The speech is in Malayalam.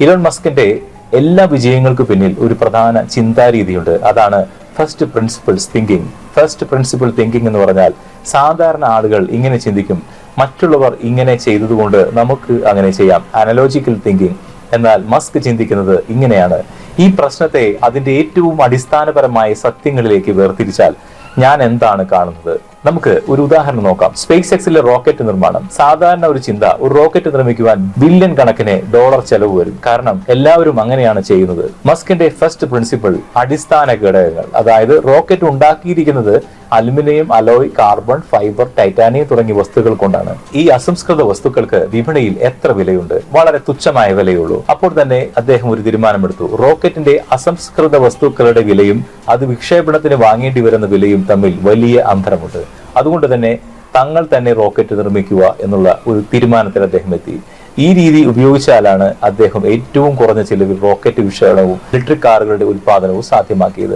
ഇലോൺ മസ്കിന്റെ എല്ലാ വിജയങ്ങൾക്ക് പിന്നിൽ ഒരു പ്രധാന ചിന്താരീതിയുണ്ട്. അതാണ് first principles thinking first principle thinking എന്ന് പറഞ്ഞാൽ സാധാരണ ആളുകൾ ഇങ്ങനെ ചിന്തിക്കും മറ്റുള്ളവർ ഇങ്ങനെ ചെയ്തതുകൊണ്ട് നമുക്ക് അങ്ങനെ ചെയ്യാം. അനലോജിക്കൽ തിങ്കിങ് എന്നാൽ മസ്ക് ചിന്തിക്കുന്നത് ഇങ്ങനെയാണ്. ഈ പ്രശ്നത്തെ അതിന്റെ ഏറ്റവും അടിസ്ഥാനപരമായ സത്യങ്ങളിലേക്ക് വേർതിരിച്ചാൽ ഞാൻ എന്താണ് കാണുന്നത്? നമുക്ക് ഒരു ഉദാഹരണം നോക്കാം. സ്പേസ് എക്സിലെ റോക്കറ്റ് നിർമ്മാണം. സാധാരണ ഒരു ചിന്ത ഒരു റോക്കറ്റ് നിർമ്മിക്കുവാൻ ബില്യൺ കണക്കിന് ഡോളർ ചെലവ് വരും. കാരണം എല്ലാവരും അങ്ങനെയാണ് ചെയ്യുന്നത്. മസ്കിന്റെ ഫസ്റ്റ് പ്രിൻസിപ്പിൾ അടിസ്ഥാന ഘടകങ്ങൾ. അതായത് റോക്കറ്റ് ഉണ്ടാക്കിയിരിക്കുന്നത് aluminium alloy carbon fibre titanium തുടങ്ങിയ വസ്തുക്കൾ കൊണ്ടാണ്. ഈ അസംസ്കൃത വസ്തുക്കൾക്ക് വിപണിയിൽ എത്ര വിലയുണ്ട്? വളരെ തുച്ഛമായ വിലയുള്ളൂ. അപ്പോൾ തന്നെ അദ്ദേഹം ഒരു തീരുമാനമെടുത്തു. റോക്കറ്റിന്റെ അസംസ്കൃത വസ്തുക്കളുടെ വിലയും അത് വിക്ഷേപണത്തിന് വാങ്ങേണ്ടി വരുന്ന വിലയും തമ്മിൽ വലിയ അന്തരമുണ്ട്. അതുകൊണ്ട് തന്നെ തങ്ങൾ തന്നെ റോക്കറ്റ് നിർമ്മിക്കുക എന്നുള്ള ഒരു തീരുമാനത്തിൽ അദ്ദേഹം എത്തി. ഈ രീതി ഉപയോഗിച്ചാലാണ് അദ്ദേഹം ഏറ്റവും കുറഞ്ഞ ചിലവിൽ റോക്കറ്റ് വിക്ഷേപണവും ഇലക്ട്രിക് കാറുകളുടെ ഉൽപാദനവും സാധ്യമാക്കിയത്.